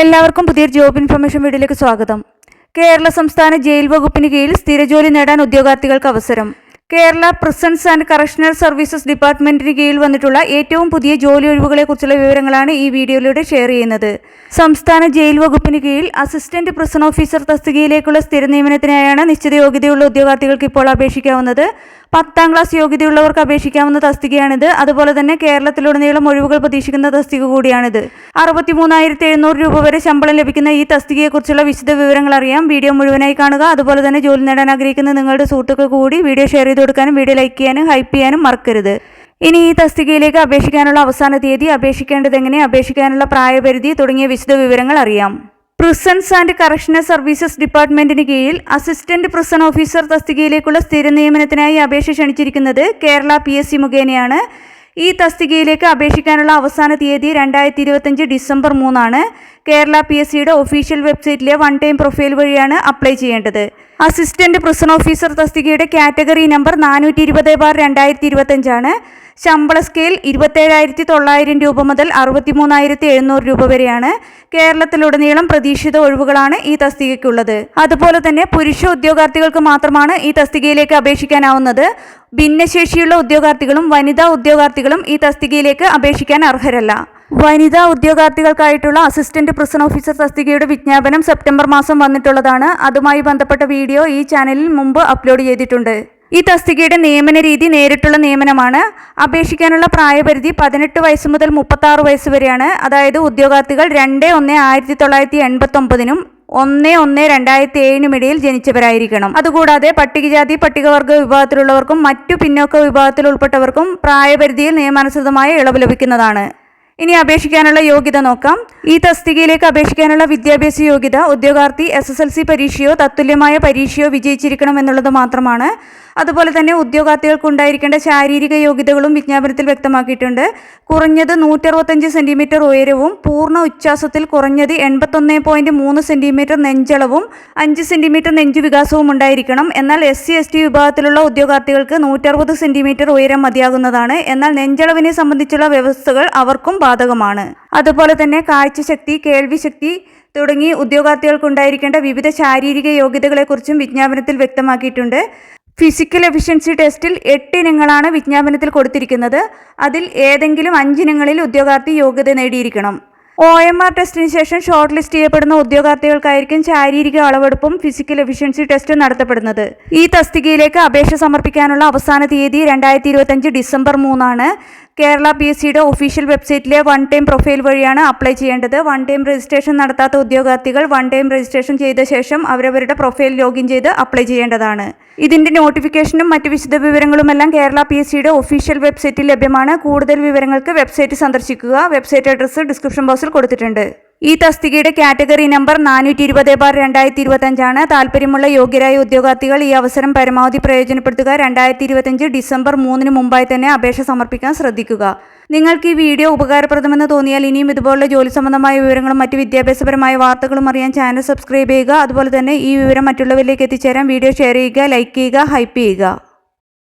എല്ലാവർക്കും പുതിയൊരു job information വീഡിയോയിലേക്ക് സ്വാഗതം. കേരള സംസ്ഥാന ജയിൽ വകുപ്പിന് കീഴിൽ സ്ഥിര ജോലി നേടാൻ ഉദ്യോഗാർത്ഥികൾക്ക് അവസരം. Kerala prisons and correctional services ഡിപ്പാർട്ട്മെന്റിന് കീഴിൽ വന്നിട്ടുള്ള ഏറ്റവും പുതിയ ജോലി ഒഴിവുകളെക്കുറിച്ചുള്ള വിവരങ്ങളാണ് ഈ വീഡിയോയിലൂടെ ഷെയർ ചെയ്യുന്നത്. സംസ്ഥാന ജയിൽ വകുപ്പിന് കീഴിൽ അസിസ്റ്റന്റ് പ്രിസൺ ഓഫീസർ തസ്തികയിലേക്കുള്ള സ്ഥിര നിയമനത്തിനായാണ് നിശ്ചിത യോഗ്യതയുള്ള ഉദ്യോഗാർത്ഥികൾക്ക് ഇപ്പോൾ അപേക്ഷിക്കാവുന്നത്. പത്താം ക്ലാസ് യോഗ്യതയുള്ളവർക്ക് അപേക്ഷിക്കാവുന്ന തസ്തികയാണിത്. അതുപോലെ തന്നെ കേരളത്തിലുടനീളം ഒഴിവുകൾ പ്രതീക്ഷിക്കുന്ന തസ്തിക കൂടിയാണിത്. അറുപത്തിമൂന്നായിരത്തി എഴുന്നൂറ് രൂപ വരെ ശമ്പളം ലഭിക്കുന്ന ഈ തസ്തികയെക്കുറിച്ചുള്ള വിശദ വിവരങ്ങൾ അറിയാം. വീഡിയോ മുഴുവനായി കാണുക. അതുപോലെ തന്നെ ജോലി നേടാൻ ആഗ്രഹിക്കുന്ന നിങ്ങളുടെ സുഹൃത്തുക്കൾക്ക് കൂടി വീഡിയോ ഷെയർ ചെയ്ത് കൊടുക്കാനും വീഡിയോ ലൈക്ക് ചെയ്യാനും ഹൈപ്പ് ചെയ്യാനും മറക്കരുത്. ഇനി ഈ തസ്തികയിലേക്ക് അപേക്ഷിക്കാനുള്ള അവസാന തീയതി അപേക്ഷിക്കേണ്ടതെങ്ങനെ അപേക്ഷിക്കാനുള്ള പ്രായപരിധി തുടങ്ങിയ വിശദ വിവരങ്ങൾ അറിയാം. പ്രിസൺസ് ആൻഡ് കറക്ഷണൽ സർവീസസ് ഡിപ്പാർട്ട്മെന്റിന് കീഴിൽ അസിസ്റ്റന്റ് പ്രിസൺ ഓഫീസർ തസ്തികയിലേക്കുള്ള സ്ഥിര നിയമനത്തിനായി അപേക്ഷ ക്ഷണിച്ചിരിക്കുന്നത് കേരള പി എസ് സി മുഖേനയാണ്. ഈ തസ്തികയിലേക്ക് അപേക്ഷിക്കാനുള്ള അവസാന തീയതി രണ്ടായിരത്തി ഇരുപത്തഞ്ച് ഡിസംബർ മൂന്നാണ്. കേരള പി എസ് സിയുടെ ഒഫീഷ്യൽ വെബ്സൈറ്റിലെ വൺ ടൈം പ്രൊഫൈൽ വഴിയാണ് അപ്ലൈ ചെയ്യേണ്ടത്. അസിസ്റ്റന്റ് പ്രിസൺ ഓഫീസർ തസ്തികയുടെ കാറ്റഗറി നമ്പർ നാനൂറ്റി ഇരുപത് ബാർ രണ്ടായിരത്തി ഇരുപത്തഞ്ചാണ് ശമ്പള സ്കെയിൽ ഇരുപത്തേഴായിരത്തി തൊള്ളായിരം രൂപ മുതൽ അറുപത്തിമൂന്നായിരത്തി എഴുന്നൂറ് രൂപ വരെയാണ് കേരളത്തിലുടനീളം പ്രതീക്ഷിത ഒഴിവുകളാണ് ഈ തസ്തികയ്ക്കുള്ളത്. അതുപോലെ തന്നെ പുരുഷ ഉദ്യോഗാർത്ഥികൾക്ക് മാത്രമാണ് ഈ തസ്തികയിലേക്ക് അപേക്ഷിക്കാനാവുന്നത്. ഭിന്നശേഷിയുള്ള ഉദ്യോഗാർത്ഥികളും വനിതാ ഉദ്യോഗാർത്ഥികളും ഈ തസ്തികയിലേക്ക് അപേക്ഷിക്കാൻ അർഹരല്ല. വനിതാ ഉദ്യോഗാർത്ഥികൾക്കായിട്ടുള്ള അസിസ്റ്റന്റ് പ്രിസൺ ഓഫീസർ തസ്തികയുടെ വിജ്ഞാപനം സെപ്റ്റംബർ മാസം വന്നിട്ടുള്ളതാണ്. അതുമായി ബന്ധപ്പെട്ട വീഡിയോ ഈ ചാനലിൽ മുമ്പ് അപ്ലോഡ് ചെയ്തിട്ടുണ്ട്. ഈ തസ്തികയുടെ നിയമന രീതി നേരിട്ടുള്ള നിയമനമാണ്. അപേക്ഷിക്കാനുള്ള പ്രായപരിധി പതിനെട്ട് വയസ്സ് മുതൽ മുപ്പത്താറ് വയസ്സ് വരെയാണ്. അതായത് ഉദ്യോഗാർത്ഥികൾ രണ്ട് ഒന്ന് ആയിരത്തി തൊള്ളായിരത്തി എൺപത്തൊമ്പതിനും ഒന്ന് ഒന്ന് രണ്ടായിരത്തി ഏഴിനും ഇടയിൽ ജനിച്ചവരായിരിക്കണം. അതുകൂടാതെ പട്ടികജാതി പട്ടികവർഗ വിഭാഗത്തിലുള്ളവർക്കും മറ്റു പിന്നോക്ക വിഭാഗത്തിൽ ഉൾപ്പെട്ടവർക്കും പ്രായപരിധിയിൽ നിയമാനുസൃതമായ ഇളവ് ലഭിക്കുന്നതാണ്. ഇനി അപേക്ഷിക്കാനുള്ള യോഗ്യത നോക്കാം. ഈ തസ്തികയിലേക്ക് അപേക്ഷിക്കാനുള്ള വിദ്യാഭ്യാസ യോഗ്യത ഉദ്യോഗാർത്ഥി എസ് എസ് എൽ സി പരീക്ഷയോ തത്തുല്യമായ പരീക്ഷയോ വിജയിച്ചിരിക്കണം എന്നുള്ളത് മാത്രമാണ്. അതുപോലെ തന്നെ ഉദ്യോഗാർത്ഥികൾക്ക് ഉണ്ടായിരിക്കേണ്ട ശാരീരിക യോഗ്യതകളും വിജ്ഞാപനത്തിൽ വ്യക്തമാക്കിയിട്ടുണ്ട്. കുറഞ്ഞത് നൂറ്ററുപത്തഞ്ച് സെന്റിമീറ്റർ ഉയരവും പൂർണ ഉച്ഛാസത്തിൽ കുറഞ്ഞത് എൺപത്തൊന്ന് പോയിന്റ് മൂന്ന് സെന്റിമീറ്റർ നെഞ്ചളവും അഞ്ച് സെന്റിമീറ്റർ നെഞ്ചു വികാസവും ഉണ്ടായിരിക്കണം. എന്നാൽ എസ് സി എസ് ടി വിഭാഗത്തിലുള്ള ഉദ്യോഗാർത്ഥികൾക്ക് നൂറ്ററുപത് സെന്റിമീറ്റർ ഉയരം മതിയാകുന്നതാണ്. എന്നാൽ നെഞ്ചളവിനെ സംബന്ധിച്ചുള്ള വ്യവസ്ഥകൾ അവർക്കും ബാധകമാണ്. അതുപോലെ തന്നെ കാഴ്ചശക്തി കേൾവിശക്തി തുടങ്ങി ഉദ്യോഗാർത്ഥികൾക്കുണ്ടായിരിക്കേണ്ട വിവിധ ശാരീരിക യോഗ്യതകളെക്കുറിച്ചും വിജ്ഞാപനത്തിൽ വ്യക്തമാക്കിയിട്ടുണ്ട്. ഫിസിക്കൽ എഫിഷ്യൻസി ടെസ്റ്റിൽ എട്ട് ഇനങ്ങളാണ് വിജ്ഞാപനത്തിൽ കൊടുത്തിരിക്കുന്നത്. അതിൽ ഏതെങ്കിലും അഞ്ചിനങ്ങളിൽ ഉദ്യോഗാർത്ഥി യോഗ്യത നേടിയിരിക്കണം. ഒ എം ആർ ടെസ്റ്റിന് ശേഷം ഷോർട്ട് ലിസ്റ്റ് ചെയ്യപ്പെടുന്ന ഉദ്യോഗാർത്ഥികൾക്കായിരിക്കും ശാരീരിക അളവെടുപ്പും ഫിസിക്കൽ എഫിഷ്യൻസി ടെസ്റ്റും നടത്തപ്പെടുന്നത്. ഈ തസ്തികയിലേക്ക് അപേക്ഷ സമർപ്പിക്കാനുള്ള അവസാന തീയതി രണ്ടായിരത്തി ഡിസംബർ മൂന്നാണ്. കേരള പി എസ് സിയുടെ ഒഫീഷ്യൽ വെബ്സൈറ്റിലെ വൺ ടൈം പ്രൊഫൈൽ വഴിയാണ് അപ്ലൈ ചെയ്യേണ്ടത്. വൺ ടൈം രജിസ്ട്രേഷൻ നടത്താത്ത ഉദ്യോഗാർത്ഥികൾ വൺ ടൈം രജിസ്ട്രേഷൻ ചെയ്ത ശേഷം അവരവരുടെ പ്രൊഫൈൽ ലോഗിൻ ചെയ്ത് അപ്ലൈ ചെയ്യേണ്ടതാണ്. ഇതിന്റെ നോട്ടിഫിക്കേഷനും മറ്റ് വിശദ വിവരങ്ങളുമെല്ലാം കേരള പി എസ് സിയുടെ ഒഫീഷ്യൽ വെബ്സൈറ്റിൽ ലഭ്യമാണ്. കൂടുതൽ വിവരങ്ങൾക്ക് വെബ്സൈറ്റ് സന്ദർശിക്കുക. വെബ്സൈറ്റ് അഡ്രസ്സ് ഡിസ്ക്രിപ്ഷൻ ബോക്സിൽ കൊടുത്തിട്ടുണ്ട്. ഈ തസ്തികയുടെ കാറ്റഗറി നമ്പർ നാനൂറ്റി ഇരുപത് ബാർ രണ്ടായിരത്തി ഇരുപത്തഞ്ചാണ് താല്പര്യമുള്ള യോഗ്യരായ ഉദ്യോഗാർത്ഥികൾ ഈ അവസരം പരമാവധി പ്രയോജനപ്പെടുത്തുക. രണ്ടായിരത്തി ഇരുപത്തഞ്ച് ഡിസംബർ മൂന്നിന് മുമ്പായി തന്നെ അപേക്ഷ സമർപ്പിക്കാൻ ശ്രദ്ധിക്കുക. നിങ്ങൾക്ക് ഈ വീഡിയോ ഉപകാരപ്രദമെന്ന് തോന്നിയാൽ ഇനിയും ഇതുപോലുള്ള ജോലി സംബന്ധമായ വിവരങ്ങളും മറ്റ് വിദ്യാഭ്യാസപരമായ വാർത്തകളും അറിയാൻ ചാനൽ സബ്സ്ക്രൈബ് ചെയ്യുക. അതുപോലെ തന്നെ ഈ വിവരം മറ്റുള്ളവരിലേക്ക് എത്തിച്ചേരാൻ വീഡിയോ ഷെയർ ചെയ്യുക ലൈക്ക് ചെയ്യുക ഹൈപ്പ് ചെയ്യുക.